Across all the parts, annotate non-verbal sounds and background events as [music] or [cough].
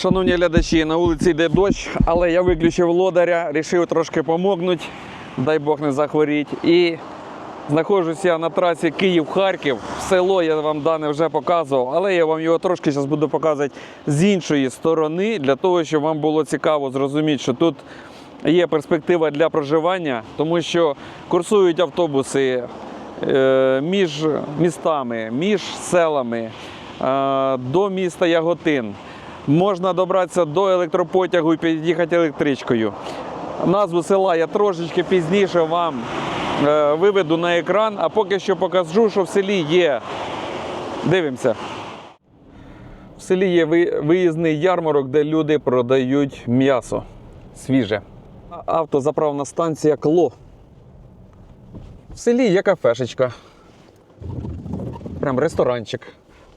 Шановні глядачі, на вулиці йде дощ, але я виключив лодаря, рішив трошки помогнути, дай Бог не захворіть. І знаходжуся на трасі Київ-Харків. Село я вам дане вже показував, але я вам його трошки зараз буду показувати з іншої сторони, для того, щоб вам було цікаво зрозуміти, що тут є перспектива для проживання, тому що курсують автобуси е, між містами, між селами е, до міста Яготин. Можна добратися до електропотягу і під'їхати електричкою. Назву села я трошечки пізніше вам е, виведу на екран, а поки що покажу, що в селі є. Дивимося. В селі є виїзний ярмарок, де люди продають м'ясо свіже. Автозаправна станція Кло. В селі є кафешечка. Прям ресторанчик.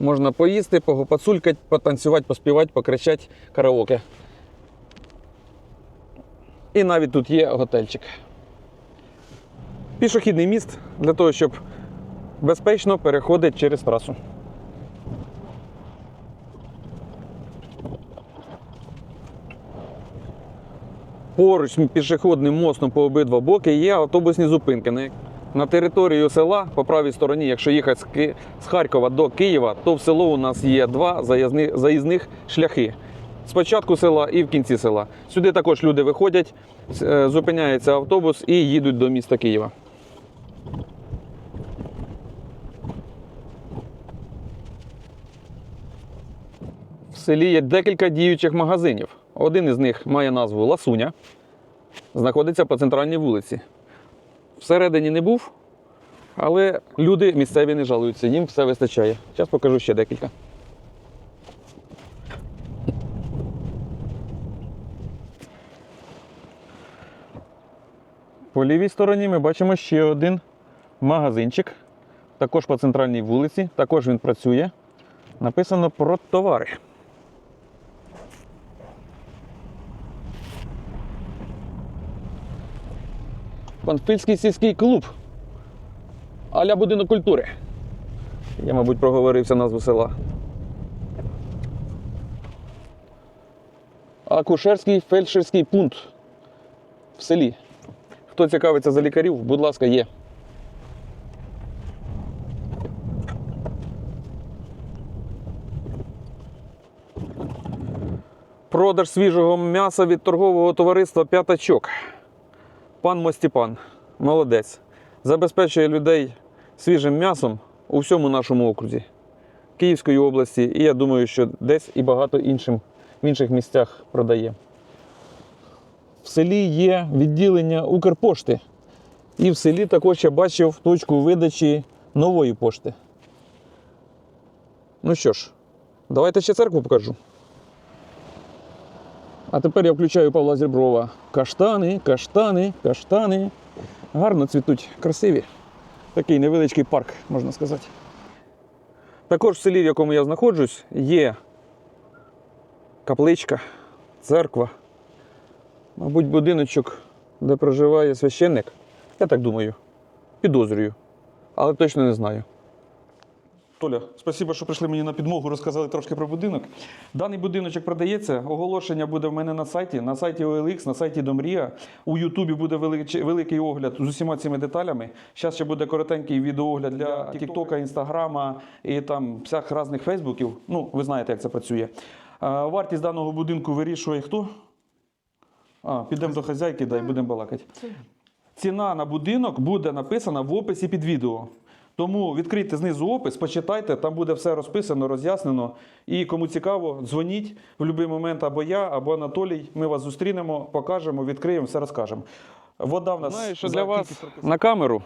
Можна поїсти, погопацулькати, потанцювати, поспівати, покричати караоке. І навіть тут є готельчик. Пішохідний міст для того, щоб безпечно переходити через трасу. Поруч з пішохідним мостом по обидва боки є автобусні зупинки. На- територію села по правій стороні, якщо їхати з Харкова до Києва, то в село у нас є два заїзних шляхи. Спочатку села і в кінці села. Сюди також люди виходять, е, зупиняється автобус і їдуть до міста Києва. В селі є декілька діючих магазинів. Один із них має назву Ласуня, знаходиться по центральній вулиці. Всередині не був, але люди місцеві не жалуються, їм все вистачає. Зараз покажу ще декілька. По лівій стороні ми бачимо ще один магазинчик, також по центральній вулиці, також він працює. Написано про товари. Панфильський сільський клуб. Аля будинок культури. Я, мабуть, проговорився назву села. Акушерський фельдшерський пункт в селі. Хто цікавиться за лікарів, будь ласка, є. Продаж свіжого м'яса від торгового товариства П'ятачок. Пан Мостіпан, молодець. Забезпечує людей свіжим м'ясом у всьому нашому окрузі Київської області, і я думаю, що десь і багато іншим, в інших місцях продає. В селі є відділення Укрпошти. І в селі також я бачив точку видачі нової пошти. Ну що ж, давайте ще церкву покажу. А тепер я включаю Павла Зіброва. Каштани, каштани, каштани. Гарно цвітуть, красиві. Такий невеличкий парк, можна сказати. Також в селі, в якому я знаходжусь, є капличка, церква, мабуть, будиночок, де проживає священник. Я так думаю. Підозрюю. Але точно не знаю. Толя, спасибо, що прийшли мені на підмогу, розказали трошки про будинок. Даний будиночок продається. Оголошення буде в мене на сайті, на сайті OLX, на сайті Домрія. У Ютубі буде великий, огляд з усіма цими деталями. Зараз ще буде коротенький відеоогляд для Тіктока, Інстаграма і там всіх різних Фейсбуків. Ну, ви знаєте, як це працює. Вартість даного будинку вирішує хто? А, підемо до хазяйки, дай будемо балакати. Ціна на будинок буде написана в описі під відео. Тому відкрийте знизу опис, почитайте, там буде все розписано, роз'яснено. І кому цікаво, дзвоніть в будь-який момент або я, або Анатолій. Ми вас зустрінемо, покажемо, відкриємо, все розкажемо. Вода в нас Знаю, що для вас на камеру.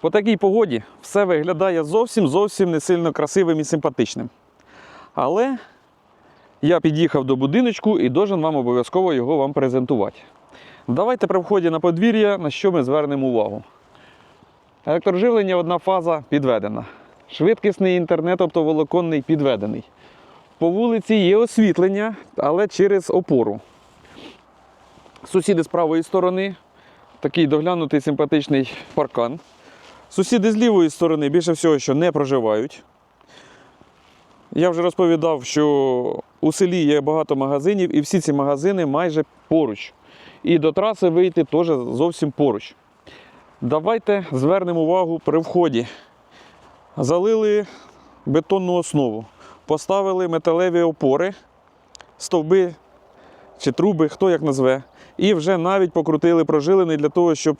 По такій погоді все виглядає зовсім зовсім не сильно красивим і симпатичним. Але я під'їхав до будиночку і должен вам обов'язково його вам презентувати. Давайте при вході на подвір'я, на що ми звернемо увагу. Електроживлення одна фаза підведена. Швидкісний інтернет оптоволоконний підведений. По вулиці є освітлення, але через опору. Сусіди з правої сторони, такий доглянутий симпатичний паркан. Сусіди з лівої сторони більше всього, що не проживають. Я вже розповідав, що у селі є багато магазинів, і всі ці магазини майже поруч. І до траси вийти теж зовсім поруч. Давайте звернемо увагу при вході. Залили бетонну основу, поставили металеві опори, стовби чи труби, хто як назве. І вже навіть покрутили прожилини для того, щоб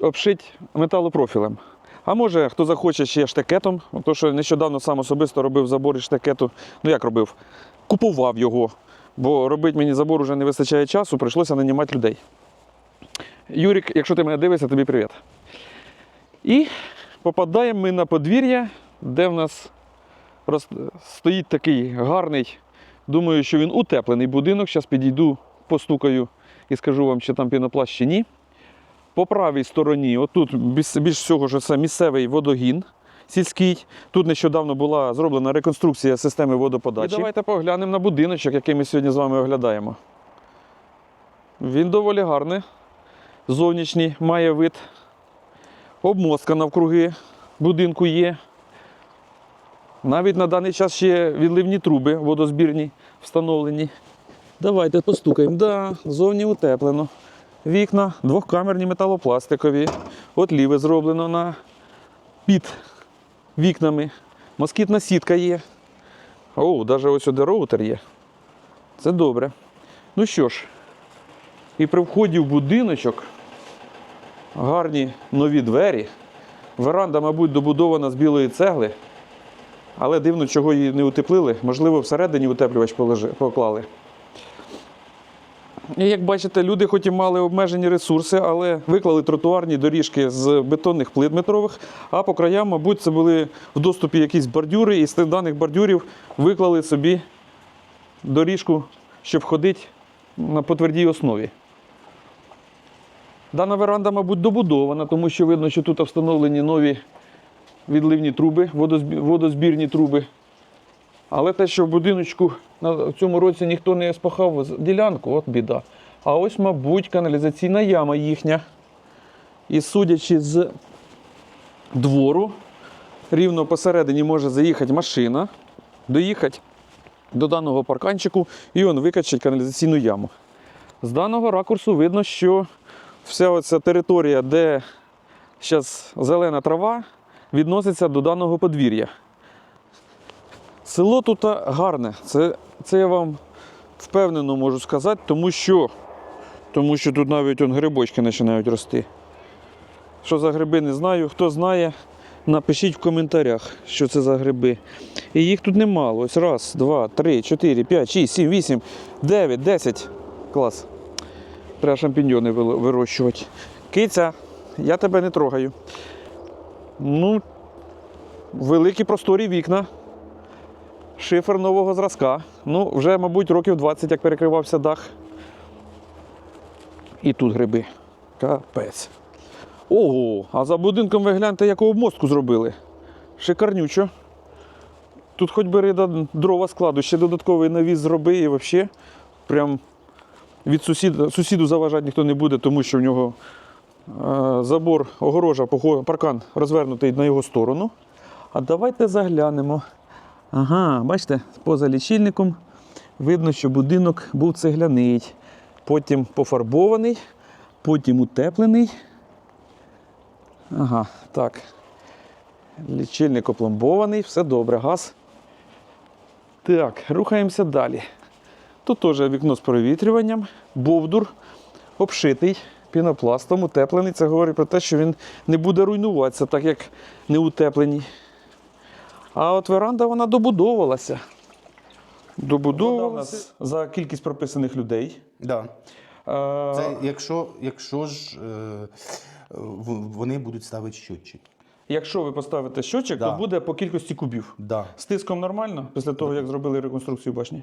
обшити металопрофілем. А може, хто захоче ще штекетом, то що нещодавно сам особисто робив забор із штекету. Ну як робив? Купував його, бо робити мені забор вже не вистачає часу, прийшлося нанімати людей. Юрік, якщо ти мене дивишся, тобі привіт. І попадаємо ми на подвір'я, де в нас стоїть такий гарний, думаю, що він утеплений будинок. Зараз підійду, постукаю і скажу вам, чи там пінопласт чи ні. По правій стороні, отут більш всього, що це місцевий водогін сільський. Тут нещодавно була зроблена реконструкція системи водоподачі. І давайте поглянемо на будиночок, який ми сьогодні з вами оглядаємо. Він доволі гарний. Зовнішній має вид. Обмостка навкруги будинку є. Навіть на даний час ще відливні труби водозбірні встановлені. Давайте постукаємо. Да, зовні утеплено. Вікна двохкамерні металопластикові. От ліве зроблено на під вікнами. Москітна сітка є. О, навіть ось сюди роутер є. Це добре. Ну що ж, і при вході в будиночок гарні нові двері. Веранда, мабуть, добудована з білої цегли. Але дивно, чого її не утеплили. Можливо, всередині утеплювач поклали. І як бачите, люди хоч і мали обмежені ресурси, але виклали тротуарні доріжки з бетонних плит метрових, а по краям, мабуть, це були в доступі якісь бордюри, і з тих даних бордюрів виклали собі доріжку, щоб ходити на по твердій основі. Дана веранда, мабуть, добудована, тому що видно, що тут встановлені нові відливні труби, водозбірні труби. Але те, що в будиночку в цьому році ніхто не спахав ділянку, от біда. А ось, мабуть, каналізаційна яма їхня. І судячи з двору, рівно посередині може заїхати машина, доїхати до даного парканчику і он викачать каналізаційну яму. З даного ракурсу видно, що вся оця територія, де зараз зелена трава, відноситься до даного подвір'я. Село тут гарне, це, це я вам впевнено можу сказати, тому що, тому що тут навіть он, грибочки починають рости. Що за гриби, не знаю. Хто знає, напишіть в коментарях, що це за гриби. І їх тут немало. Ось раз, два, три, чотири, п'ять, шість, сім, вісім, дев'ять, десять. Клас. Треба шампіньйони вирощувати. Киця, я тебе не трогаю. Ну, великі просторі вікна. Шифер нового зразка. Ну, вже, мабуть, років 20, як перекривався дах. І тут гриби. Капець. Ого, а за будинком ви гляньте, яку обмостку зробили. Шикарнючо. Тут хоч бери дрова складу, ще додатковий навіс зроби і взагалі прям від сусіда, сусіду заважати ніхто не буде, тому що в нього е, забор, огорожа, паркан розвернутий на його сторону. А давайте заглянемо. Ага, бачите, поза лічильником видно, що будинок був цегляний, потім пофарбований, потім утеплений. Ага, так. Лічильник опломбований, все добре, газ. Так, рухаємося далі. Тут теж вікно з провітрюванням, бовдур обшитий пінопластом, утеплений. Це говорить про те, що він не буде руйнуватися, так як не утеплений. А от веранда вона добудовувалася. Добудовувалася за кількість прописаних людей. Да. Е, Це якщо, якщо ж е, вони будуть ставити щотчик. Якщо ви поставите щочик, Да. то буде по кількості кубів. Да. З тиском нормально після того, як зробили реконструкцію башні.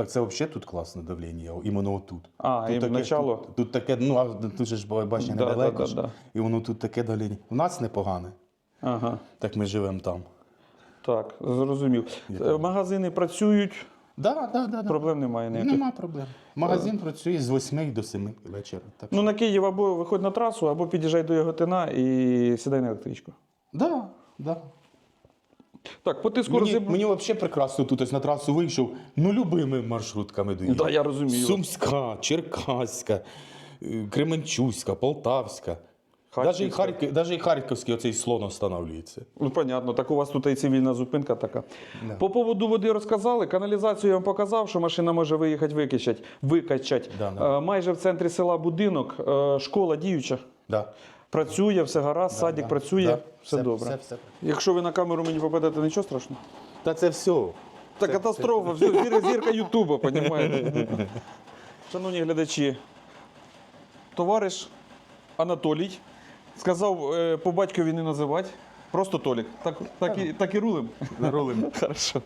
Так це взагалі тут класне давлення, іменно отут. А, тут і таке, начало. Тут, тут таке, ну а тут же ж башня Да, недалеко, да, ж, да, да. і воно тут таке давлення. У нас непогане, Ага. так ми живемо там. Так, зрозумів. Е, Магазини працюють, Да, да, да, да. проблем немає ніяких. Нема проблем. Магазин працює з 8 до 7 вечора. Так Ну що... на Київ або виходь на трасу, або під'їжджай до Яготина і сідай на електричку. да, да. Так, по тиску Мені, розіб... мені взагалі прекрасно тут ось на трасу вийшов. Ну, любими маршрутками доїхав. Да, я розумію. Сумська, Черкаська, е, Кременчуська, Полтавська. Навіть і, Харківська. Харків, даже і Харківський оцей слон встановлюється. Ну, понятно, так у вас тут і цивільна зупинка така. Да. По поводу води розказали. Каналізацію я вам показав, що машина може виїхати викачать. викачать. Да, да. Е, майже в центрі села будинок, е, школа діюча. Да. Працює, все гаразд, садик да, працює, да. все, Все- добре. все- все. Якщо ви на камеру мені попадете, нічого страшного. Та це все. Та катастрофа, все, зір- зірка Ютуба, [laughs] понімаєте? Шановні глядачі, товариш Анатолій сказав е, по батькові не називати. Просто Толік. Так, так, і, так і рулим. Наролим. [laughs] Хорошо.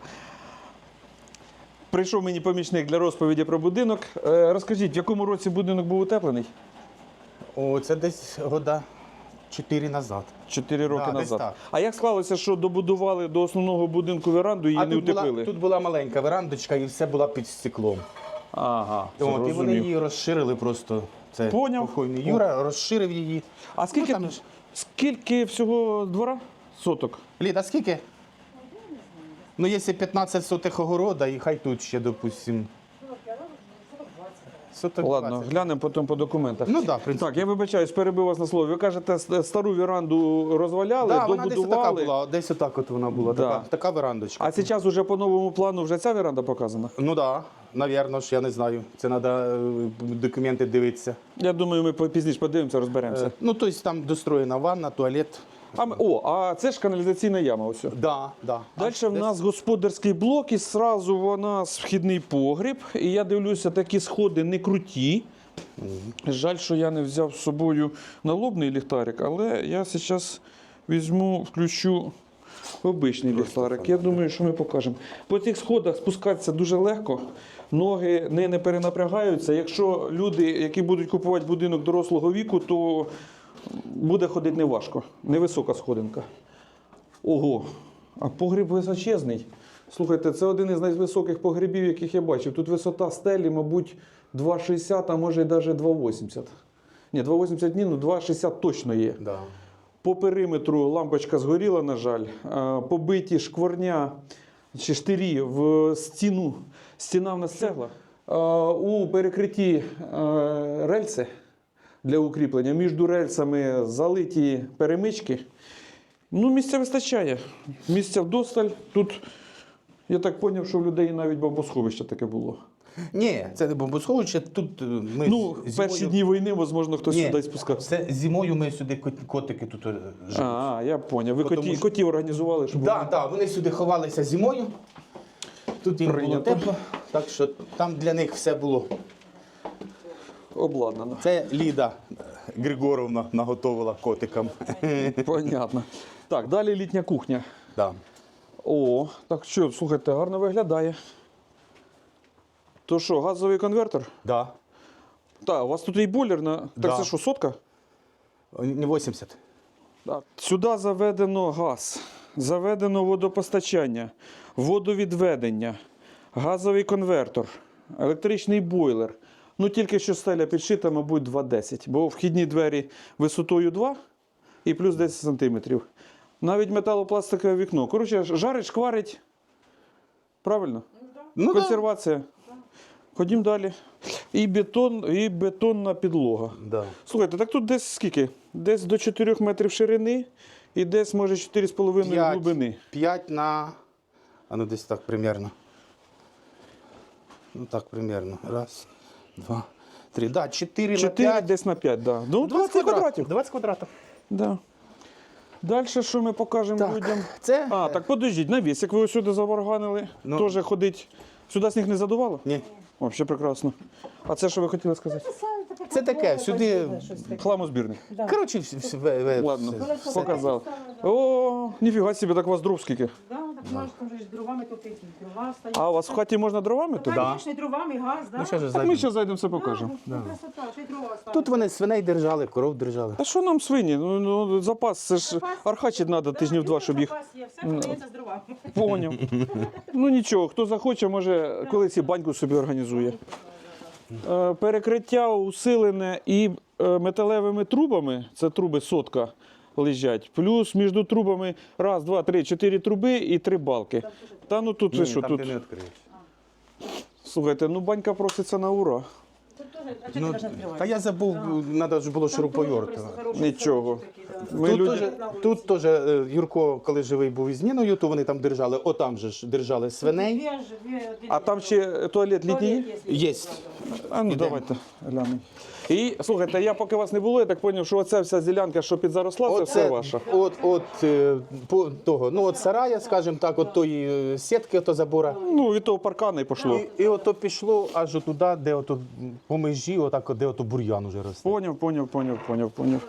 Прийшов мені помічник для розповіді про будинок. Е, Розкажіть, в якому році будинок був утеплений? О, це десь года 4 назад. Чотири роки Да, десь назад. так. А як склалося, що добудували до основного будинку веранду і а не тут була, утеплили? тут була маленька верандочка і все було під стеклом. Ага, От, і вони її розширили просто. Це Поняв. покойний Юра розширив її. А скільки, Ну, там ж- скільки всього двора? Соток. Ліда, скільки? Ну, якщо 15 сотих огорода, і хай тут ще, допустим. Ладно, глянемо потім по документах. Ну да, в принципі. Так, я вибачаюсь, перебив вас на слово. Ви кажете, стару віранду розваляли, Да, вона десь така була, десь отак от вона була, Да. така, така верандочка. А зараз уже по новому плану вже ця віранда показана? Ну так, да, навірно ж, я не знаю. Це треба документи дивитися. Я думаю, ми пізніше подивимося, розберемося. Е, Ну, тобто там достроєна ванна, туалет. А ми, о, а це ж каналізаційна яма. Ось. Да, да. Далі в нас господарський блок і зразу у нас вхідний погріб. І я дивлюся, такі сходи не круті. Жаль, що я не взяв з собою налобний ліхтарик, але я зараз візьму, включу обичний ліхтарик. Я думаю, що ми покажемо. По цих сходах спускатися дуже легко. Ноги не, не перенапрягаються. Якщо люди, які будуть купувати будинок дорослого віку, то буде ходити неважко. Невисока сходинка. Ого, а погріб височезний. Слухайте, це один із найвисоких погрібів, яких я бачив. Тут висота стелі, мабуть, 2,60, а може й навіть 2,80. Ні, 2,80 ні, ну 2,60 точно є. Да. По периметру лампочка згоріла, на жаль. Побиті шкварня чи штирі в стіну. Стіна в нас цегла. У перекритті е, рельси для укріплення. Між рельсами залиті перемички. Ну, місця вистачає. Місця вдосталь. Тут, я так зрозумів, що в людей навіть бомбосховище таке було. Ні, це не бомбосховище. Тут е, ми Ну, з- в перші дні війни, можливо, хтось Ні, сюди спускався. Це зимою ми сюди котики тут е, живуть. А, я зрозумів. Ви Потому коті, що- котів організували, щоб Так, так, вони сюди ховалися зимою. Тут їм було тепло, так що там для них все було. Обладнано. Це Ліда Григоровна наготовила котикам. Понятно. Так, далі літня кухня. Да. О, так що, слухайте, гарно виглядає. То що, газовий конвертер? Да. Так, у вас тут і бойлер на. Так Да. це що, сотка? Не 80. Так. Сюди заведено газ, заведено водопостачання, водовідведення, газовий конвертор, електричний бойлер. Ну тільки що стеля підшита, мабуть, 2,10, бо вхідні двері висотою 2 і плюс 10 см. Навіть металопластикове вікно. Коротше, жарить, шкварить. Правильно? Ну, да. Консервація. Ходім далі. І бетон, і бетонна підлога. Да. Слухайте, так тут десь скільки? Десь до 4 метрів ширини і десь, може, 4,5 глибини. 5 на. А ну десь так примерно. Ну так примерно. Раз, два, три. Да, 4 на 4 5. десь на 5, да. Ну, 20 квадратів. 20 квадратів. Да. Далі, що ми покажемо Так, людям? це- А, так подождіть, навіс, як ви ось сюди заварганили, Ну. теж ходить. Сюди сніг не задувало? Ні. О, ще прекрасно. А це що ви хотіли сказати? Це таке, сюди- Хламозбірник. Коротше, ве- ве- Ладно, все. показав. О, ніфіга собі, так у вас дров скільки. Да, так можеш там ж дровами топити. Дрова стоять. А у вас в хаті можна дровами Так. Да. звісно, і дровами, і газ, да? Ну, ще ж Так зайдемо. ми ще зайдемо, все покажемо. Да, ну, красота, ще й дрова ставити. Тут вони свиней держали, коров держали. А що нам свині? Ну, ну запас, це ж Запас. архачить треба Да, тижнів два, щоб їх запас є, Все продається з дровами. поняв. Ну нічого, хто захоче, може колись і баньку собі організує. Е, Перекриття усилене і е, металевими трубами, це труби сотка, лежать. Плюс між трубами раз, два, три, чотири труби і три балки. Та ну тут ви що там тут? ти не відкриєш. Слухайте, ну банька проситься на ура. Тут теж, а чого Ну, ти та я забув, треба ж було Там шуруповерт. теж просто хороший Нічого. Ми Тут, люди- теж, тут теж е, Юрко, коли живий був із Ніною, то вони там держали, отам же ж держали свиней. А там ще туалет літній є? А ну давайте глянемо. І слухайте, я поки вас не було, я так зрозумів, що оця вся ділянка, що підзаросла, це все ваша. От, от е, по того, ну от сарая, скажімо так, от тої е, сітки, ото забора. Ну, від того паркана і пішло. І, і ото пішло аж туди, де ото по межі, отак, от, де ото бур'ян уже росте. Поняв, поняв, поняв, поняв, поняв.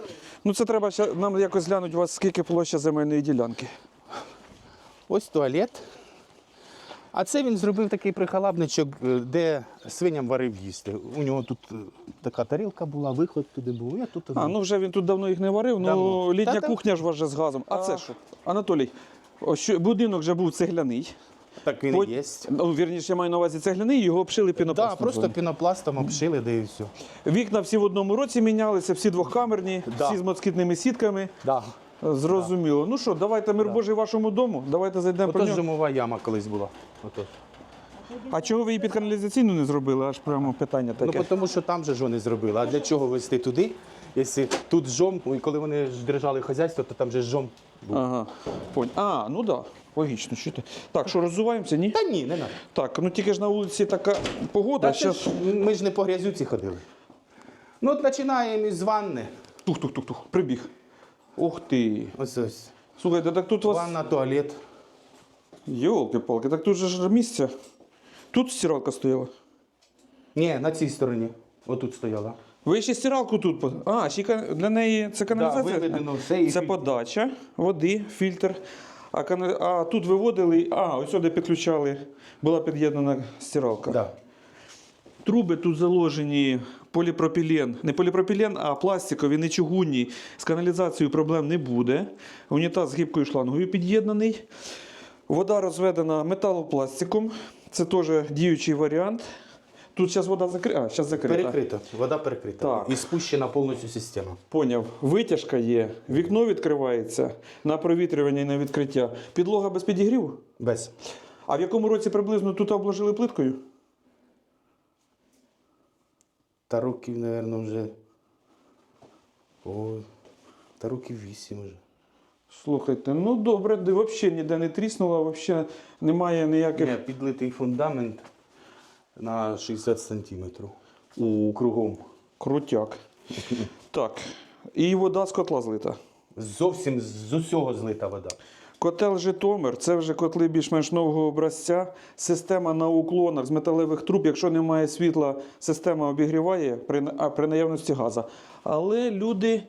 Ну це треба ще нам якось глянути у вас, скільки площа земельної ділянки. Ось туалет. А це він зробив такий прихалабничок, е, де свиням варив їсти. У нього тут е, така тарілка була, виход туди був. Я тут А, ну вже він тут давно їх не варив, ну Давно. літня Та-та. кухня ж у вас же з газом. А, це що? Анатолій, ось що, будинок вже був цегляний. так він Пот- і є. Ну, вірніше, я маю на увазі цегляний, його обшили Так, пінопластом. просто пінопластом обшили, де і все. Вікна всі в одному році мінялися, всі двохкамерні, Да. всі з москітними сітками. Да. Зрозуміло. Ну що, давайте мир Божий вашому дому. Давайте зайдемо по Ото нього. зимова яма колись була. Ото. А чого ви її під каналізаційну не зробили? Аж прямо питання Ну, таке. тому що там же ж вони зробили. А для чого вести туди? Якщо тут жом, і коли вони ж держали хазяйство, то там же жом був. Ага. Понь. А, ну так. Да. Логічно, що ти. Так, що роззуваємося, ні? Та ні, не треба. Так, ну тільки ж на вулиці така погода. Та це Щас... ж ми ж не по грязюці ходили. Ну, от починаємо із ванни. Тух-тух-тух-тух. Прибіг. Ух ти. Ось ось. Слухайте, так тут у вас. Ванна, туалет. Йолки-палки, так тут же ж місце. Тут стиралка стояла. Ні, на цій стороні. Отут стояла. Ви ще стиралку тут. А, ще й ка- для неї це каналізація? виведено все і Це фільтр. подача води, фільтр. А, кана- а тут виводили, а, ось сюди підключали, була під'єднана стиралка. Да. Труби тут заложені поліпропілен. Не поліпропілен, а пластикові, не чугунні. З каналізацією проблем не буде. Унітаз з гібкою шлангою під'єднаний. Вода розведена металопластиком. Це теж діючий варіант. Тут зараз вода закрита. А, зараз закрита. Перекрита. Вода перекрита. Так. І спущена повністю система. Поняв. Витяжка є, вікно відкривається на провітрювання і на відкриття. Підлога без підігріву. Без. А в якому році приблизно тут обложили плиткою? Та років, мабуть, вже. Ой. Та років вісім вже. Слухайте, ну добре, де взагалі ніде не тріснуло, взагалі немає ніяких. Ні, підлитий фундамент на 60 сантиметрів. У кругом. Крутяк. [laughs] Так. І вода з котла злита. Зовсім з усього злита вода. Котел Житомир це вже котли більш-менш нового образця. Система на уклонах з металевих труб. Якщо немає світла, система обігріває при, а, при наявності газу. Але люди.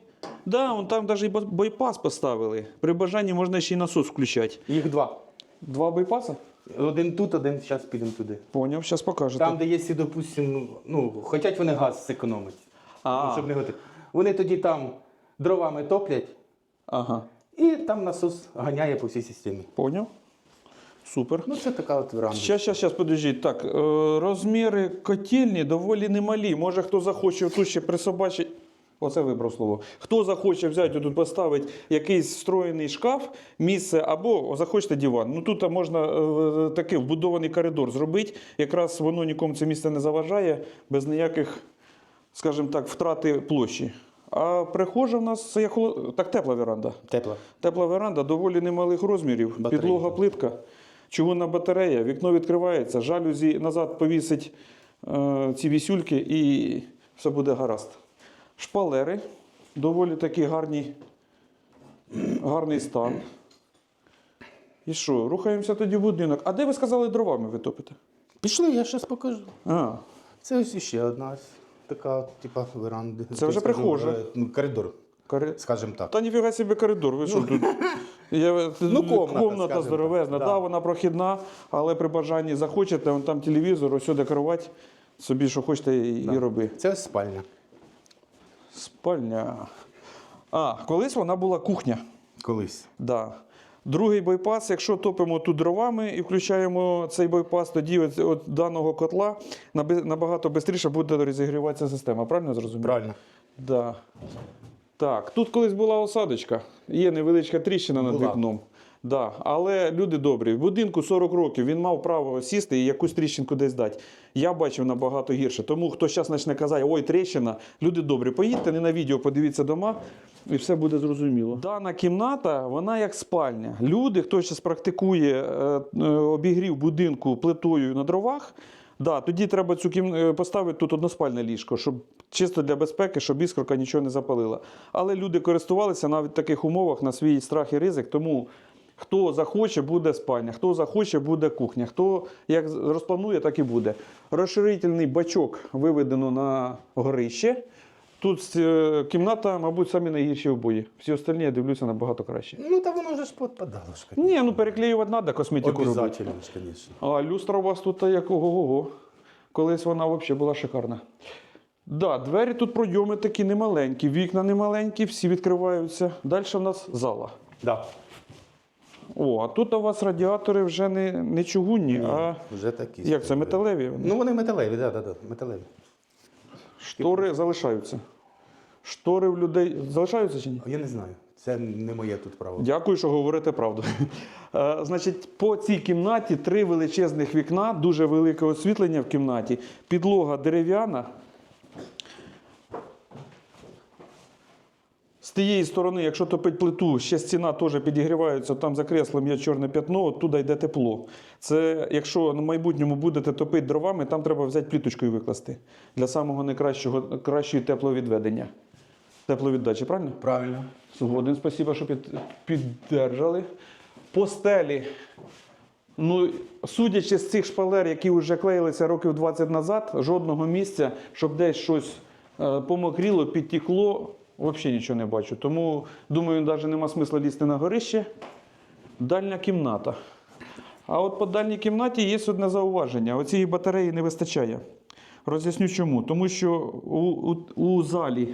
Да, вон там навіть і бойпас поставили. При бажанні можна ще й насос включати. Їх два. Два бойпаса? Один тут, один зараз підемо туди. Поняв, зараз покажете. Там, де є, допустимо, ну, хочуть вони газ зекономити. А. Ну, щоб не готи. Вони тоді там дровами топлять, Ага. І там насос ганяє по всій системі. Поняв. Супер. Ну, це така от веранда. Щас, щас, щас, подождіть. Так, е, розміри котельні доволі немалі. Може, хто захоче тут ще присобачить. Оце вибрав слово. Хто захоче взяти тут поставити якийсь встроєний шкаф, місце або захочете диван. Ну тут можна е, такий вбудований коридор зробити. Якраз воно нікому це місце не заважає, без ніяких, скажімо так, втрати площі. А прихожа в нас це як холо- так тепла веранда. Тепла. Тепла веранда доволі немалих розмірів. Батареї. Підлога плитка, чугунна батарея, вікно відкривається, жалюзі назад повісить е, ці вісюльки і все буде гаразд. Шпалери доволі такі гарні, гарний стан. І що, рухаємося тоді в будинок. А де ви сказали дровами ви топите? Пішли, я зараз покажу. А, Це ось іще одна ось така, типа, веранди. Це вже Скажу, прихожа. е, Ну, коридор, кари... скажімо так. Та ніфіга собі коридор. Ви що тут? Я, Ну, комната, комната здоровезна. Да. да. вона прохідна, але при бажанні захочете, вон там телевізор, ось сюди кровать, собі що хочете і, і роби. Це спальня. Спальня. А, колись вона була кухня. Колись. Да. Другий бойпас, якщо топимо тут дровами і включаємо цей бойпас, тоді от, от даного котла набагато швидше буде розігріватися система. Правильно зрозуміло? зрозумів? Правильно. Да. Так, тут колись була осадочка, є невеличка тріщина над Була. вікном. Да, але люди добрі. В будинку 40 років він мав право сісти і якусь тріщинку десь дати. Я бачив набагато гірше. Тому хто зараз почне казати, ой, тріщина, люди добрі, поїдьте не на відео, подивіться дома, і все буде зрозуміло. Дана кімната, вона як спальня. Люди, хто зараз практикує е, е, обігрів будинку плитою на дровах. Да, тоді треба цю кім... е, поставити тут односпальне ліжко, щоб чисто для безпеки, щоб іскорка нічого не запалила. Але люди користувалися навіть в таких умовах на свій страх і ризик. Тому хто захоче, буде спальня, хто захоче, буде кухня. Хто як розпланує, так і буде. Розширительний бачок виведено на горище. Тут е, кімната, мабуть, самі найгірші обої. Всі остальні я дивлюся набагато краще. Ну, та воно вже ж подпадало ж. Ні, ну переклеювати треба, косметику робити. Обязательно ж, звісно. А люстра у вас тут як ого-го. Колись вона взагалі була шикарна. Да, двері тут пройоми такі немаленькі, вікна немаленькі, всі відкриваються. Далі в нас зала. Да. О, а тут у вас радіатори вже не, не чугунні, а Вже такі. як це, металеві? Ну, вони металеві, так, да, да, да, металеві. Штори залишаються. Штори в людей залишаються чи ні? Я не знаю. Це не моє тут право. Дякую, що говорите правду. Е, Значить, по цій кімнаті три величезних вікна, дуже велике освітлення в кімнаті, підлога дерев'яна. З тієї сторони, якщо топить плиту, ще стіна теж підігрівається, там за креслом є чорне п'ятно, оттуда йде тепло. Це якщо на майбутньому будете топити дровами, там треба взяти пліточкою викласти для самого найкращого кращої тепловідведення. Тепловіддачі, правильно? Правильно. Згоден, спасибо, що під, піддержали. По стелі. Ну, судячи з цих шпалер, які вже клеїлися років 20 назад, жодного місця, щоб десь щось е, помокріло, підтекло, взагалі нічого не бачу. Тому, думаю, навіть нема смисла лізти на горище. Дальня кімната. А от по дальній кімнаті є одне зауваження: оцієї батареї не вистачає. Роз'ясню чому. Тому що у, у, у залі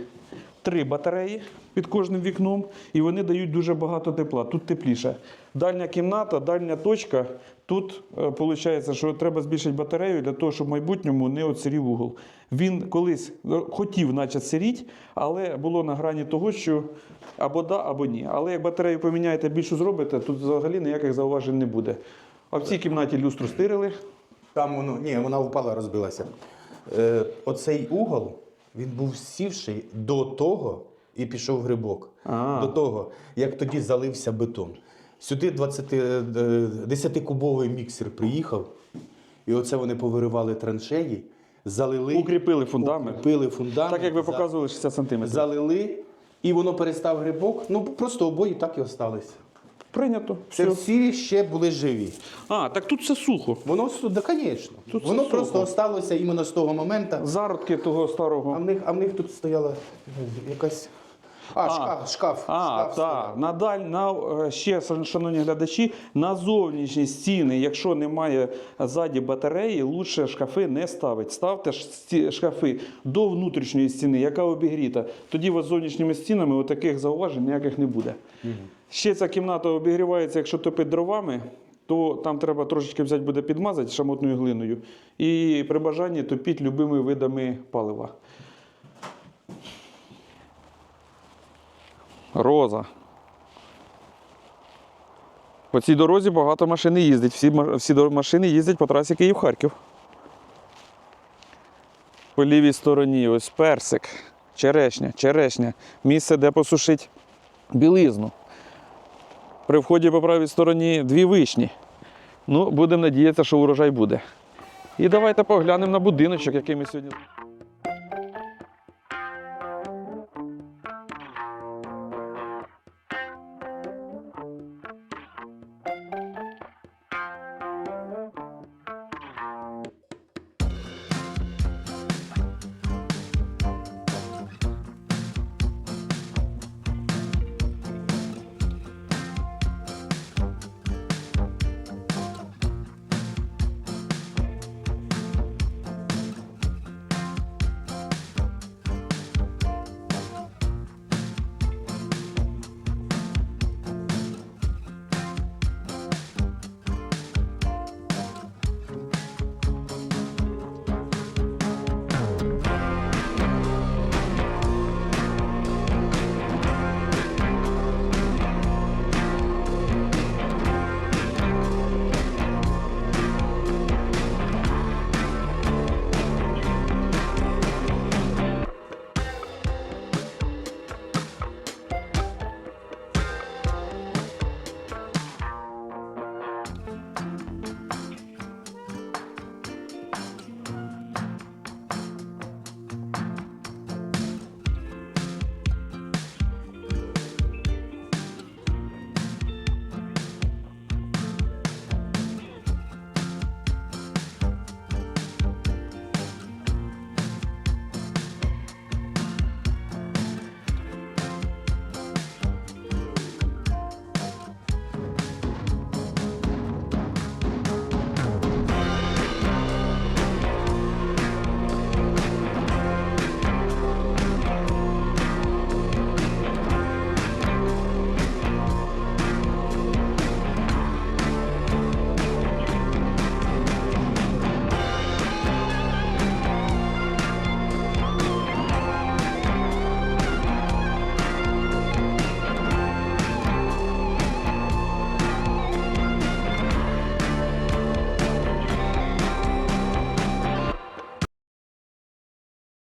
три батареї під кожним вікном, і вони дають дуже багато тепла. Тут тепліше. Дальня кімната, дальня точка. Тут виходить, що треба збільшити батарею для того, щоб в майбутньому не оцарів угол. Він колись е, хотів, наче сиріть, але було на грані того, що або да, або ні. Але як батарею поміняєте, більшу зробите, тут взагалі ніяких зауважень не буде. А в цій кімнаті люстру стирили. Там воно, ні, вона впала, розбилася. Е, оцей угол, він був сівший до того і пішов грибок. А. До того, як тоді залився бетон. Сюди 20, е, 10-кубовий міксер приїхав, і оце вони повиривали траншеї, залили, Укріпили фундамент. укріпили фундамент. Так як ви показували 60 сантиметрів. Залили, і воно перестав грибок. Ну просто обої так і осталися. Прийнято. Це Все. всі ще були живі. А, так тут все сухо. Воно сюди, да, звісно. Тут Воно це просто сухо. осталося іменно з того моменту. Зародки того старого. А в них, а в них тут стояла ну, якась. А, шкаф, шкаф. А, шкаф так. На даль, на, е, ще, шановні глядачі, на зовнішні стіни, якщо немає ззаді батареї, лучше шкафи не ставити. Ставте шкафи до внутрішньої стіни, яка обігріта. Тоді у вас зовнішніми стінами отаких зауважень ніяких не буде. Ще ця кімната обігрівається, якщо топить дровами, то там треба трошечки взяти буде підмазати шамотною глиною. І при бажанні топіть любими видами палива. Роза. По цій дорозі багато машин їздить. Всі, всі машини їздять по трасі Київ-Харків. По лівій стороні ось персик, черешня, черешня. Місце, де посушить білизну. При вході по правій стороні дві вишні. Ну, будемо надіятися, що урожай буде. І давайте поглянемо на будиночок, який ми сьогодні.